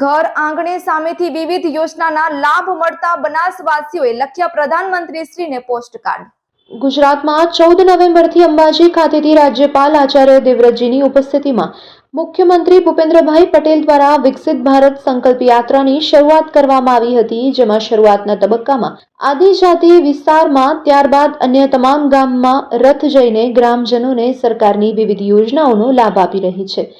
ઘર આંગણે સામેથી વિવિધ યોજનાના લાભ મળતા બનાસવાસીઓએ લખ્યા પ્રધાનમંત્રીશ્રીને પોસ્ટકાર્ડ. ગુજરાતમાં ચૌદ નવેમ્બરથી અંબાજી ખાતેથી રાજ્યપાલ આચાર્ય દેવવ્રતજીની ઉપસ્થિતિમાં મુખ્યમંત્રી ભૂપેન્દ્રભાઈ પટેલ દ્વારા વિકસિત ભારત સંકલ્પ યાત્રાની શરૂઆત કરવામાં આવી હતી, જેમાં શરૂઆતના તબક્કામાં આદિજાતિ વિસ્તારમાં, ત્યારબાદ અન્ય તમામ ગામમાં રથ જઈને ગ્રામજનોને સરકારની વિવિધ યોજનાઓનો લાભ આપી રહી છે.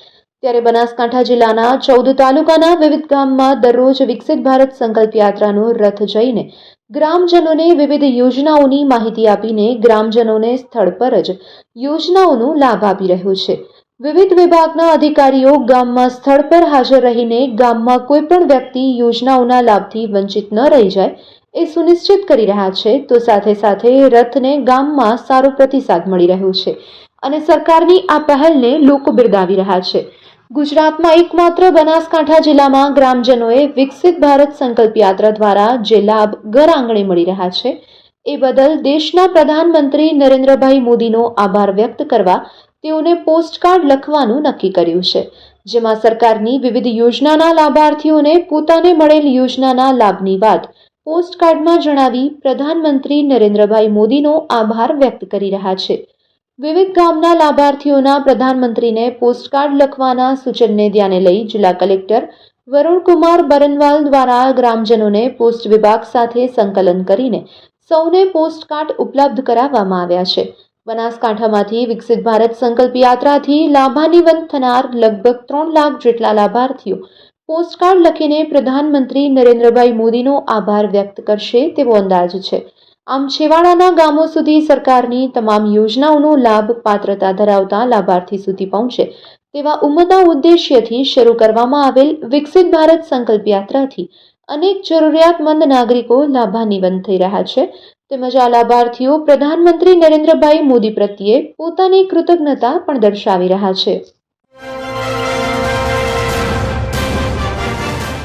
ત્યારે બનાસકાંઠા જિલ્લાના ચૌદ તાલુકાના વિવિધ ગામમાં દરરોજ વિકસિત ભારત સંકલ્પ યાત્રાનો રથ જઈને ગ્રામજનોને વિવિધ યોજનાઓની માહિતી આપીને ગ્રામજનોને સ્થળ પર જ યોજનાઓનો લાભ આપી રહ્યો છે. વિવિધ વિભાગના અધિકારીઓ ગામમાં સ્થળ પર હાજર રહીને ગામમાં કોઈપણ વ્યક્તિ યોજનાઓના લાભથી વંચિત ન રહી જાય એ સુનિશ્ચિત કરી રહ્યા છે, તો સાથે સાથે રથને ગામમાં સારો પ્રતિસાદ મળી રહ્યો છે અને સરકારની આ પહેલને લોકો બિરદાવી રહ્યા છે. ગુજરાતમાં એકમાત્ર બનાસકાંઠા જિલ્લામાં ગ્રામજનોએ વિકસિત ભારત સંકલ્પ યાત્રા દ્વારા જે લાભ ઘર આંગણે મળી રહ્યા છે, એ બદલ દેશના પ્રધાનમંત્રી નરેન્દ્રભાઈ મોદીનો આભાર વ્યક્ત કરવા તેઓને પોસ્ટકાર્ડ લખવાનું નક્કી કર્યું છે, જેમાં સરકારની વિવિધ યોજનાના લાભાર્થીઓને પોતાને મળેલ યોજનાના લાભની વાત પોસ્ટકાર્ડમાં જણાવી પ્રધાનમંત્રી નરેન્દ્રભાઈ મોદીનો આભાર વ્યક્ત કરી રહ્યા છે. વિવિધ ગામના લાભાર્થીઓના પ્રધાનમંત્રીને પોસ્ટકાર્ડ લખવાના સૂચનને ધ્યાને લઈ જિલ્લા કલેક્ટર વરુણકુમાર બરનવાલ દ્વારા ગ્રામજનોને પોસ્ટ વિભાગ સાથે સંકલન કરીને સૌને પોસ્ટકાર્ડ ઉપલબ્ધ કરાવવામાં આવ્યા છે. બનાસકાંઠામાંથી વિકસિત ભારત સંકલ્પ યાત્રાથી લાભાન્વિત થનાર લગભગ ત્રણ લાખ જેટલા લાભાર્થીઓ પોસ્ટકાર્ડ લખીને પ્રધાનમંત્રી નરેન્દ્રભાઈ મોદીનો આભાર વ્યક્ત કરશે તેવો અંદાજ છે. આમ છેવાડાના ગામો સુધી સરકારની તમામ યોજનાઓનો લાભ પાત્રતા ધરાવતા લાભાર્થી સુધી પહોંચે તેવા ઉમદા ઉદ્દેશ્યથી શરૂ કરવામાં આવેલ વિકસિત ભારત સંકલ્પ યાત્રાથી અનેક જરૂરિયાતમંદ નાગરિકો લાભાન્વિત થઈ રહ્યા છે. તેમજ આ લાભાર્થીઓ પ્રધાનમંત્રી નરેન્દ્રભાઈ મોદી પ્રત્યે પોતાની કૃતજ્ઞતા પણ દર્શાવી રહ્યા છે.